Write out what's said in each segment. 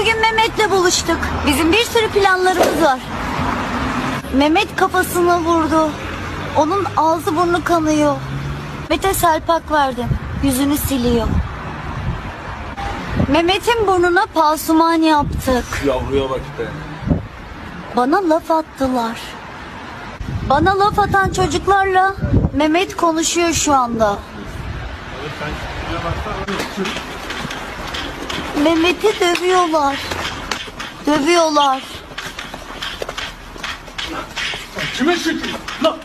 Bugün Mehmet'le buluştuk. Bizim bir sürü planlarımız var. Mehmet kafasını vurdu. Onun ağzı burnu kanıyor. Mehmet'e selpak verdim. Yüzünü siliyor. Mehmet'in burnuna pasuman yaptık. Yavruya bak be. Bana laf attılar. Bana laf atan çocuklarla Mehmet konuşuyor şu anda. Mehmet'i dövüyorlar. Dövüyorlar. Kime şükür? Lan!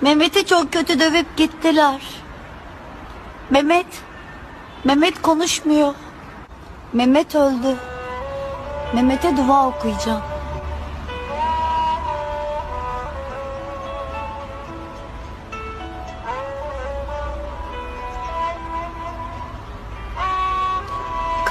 Mehmet'i çok kötü dövüp gittiler. Mehmet, Mehmet konuşmuyor. Mehmet öldü. Mehmet'e dua okuyacağım.